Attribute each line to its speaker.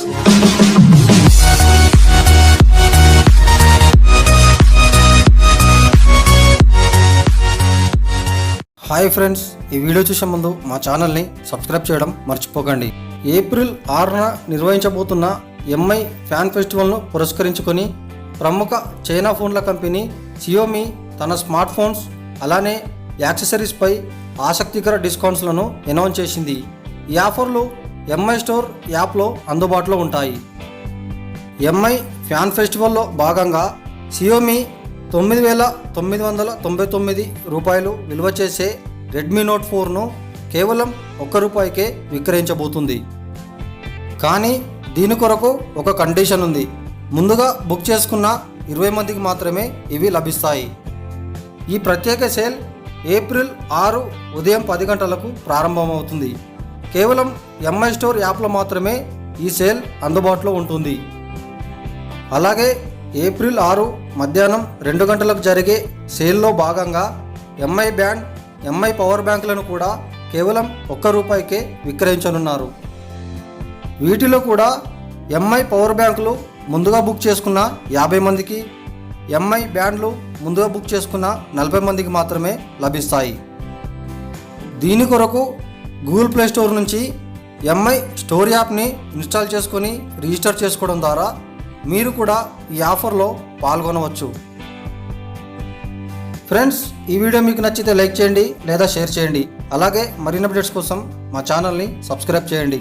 Speaker 1: Hi friends ఈ video చూసే ముందు మా ఛానల్ని సబ్స్క్రైబ్ చేయడం మర్చిపోకండి. ఏప్రిల్ ఆరున నిర్వహించబోతున్న ఎంఐ ఫ్యాన్ ఫెస్టివల్ను పురస్కరించుకొని ప్రముఖ చైనా ఫోన్ల కంపెనీ సియోమి తన స్మార్ట్ ఫోన్స్ అలానే యాక్సెసరీస్పై ఆసక్తికర డిస్కౌంట్స్లను అనౌన్స్ చేసింది. ఈ ఆఫర్లు ఎంఐ స్టోర్ యాప్లో అందుబాటులో ఉంటాయి. ఎంఐ ఫ్యాన్ ఫెస్టివల్లో భాగంగా సియోమి తొమ్మిది వేల తొమ్మిది వందల తొంభై తొమ్మిది రూపాయలు విలువ చేసే రెడ్మీ నోట్ ఫోర్ను కేవలం ఒక్క రూపాయికే విక్రయించబోతుంది. కానీ దీని కొరకు ఒక కండిషన్ ఉంది. ముందుగా బుక్ చేసుకున్న ఇరవై మందికి మాత్రమే ఇవి లభిస్తాయి. ఈ ప్రత్యేక సేల్ ఏప్రిల్ ఆరు ఉదయం పది గంటలకు ప్రారంభమవుతుంది. కేవలం ఎంఐ స్టోర్ యాప్లో మాత్రమే ఈ సేల్ అందుబాటులో ఉంటుంది. అలాగే ఏప్రిల్ ఆరు మధ్యాహ్నం రెండు గంటలకు జరిగే సేల్లో భాగంగా ఎంఐ బ్యాండ్ ఎంఐ పవర్ బ్యాంకులను కూడా కేవలం ఒక్క రూపాయికే విక్రయించనున్నారు. వీటిలో కూడా ఎంఐ పవర్ బ్యాంకులు ముందుగా బుక్ చేసుకున్న యాభై మందికి ఎంఐ బ్యాండ్లు ముందుగా బుక్ చేసుకున్న నలభై మందికి మాత్రమే లభిస్తాయి. దీని కొరకు గూగుల్ ప్లే స్టోర్ నుంచి ఎంఐ స్టోర్ యాప్ని ఇన్స్టాల్ చేసుకొని రిజిస్టర్ చేసుకోవడం ద్వారా మీరు కూడా ఈ ఆఫర్లో పాల్గొనవచ్చు. ఫ్రెండ్స్ ఈ వీడియో మీకు నచ్చితే లైక్ చేయండి లేదా షేర్ చేయండి. అలాగే మరిన్ని అప్డేట్స్ కోసం మా ఛానల్ని సబ్స్క్రైబ్ చేయండి.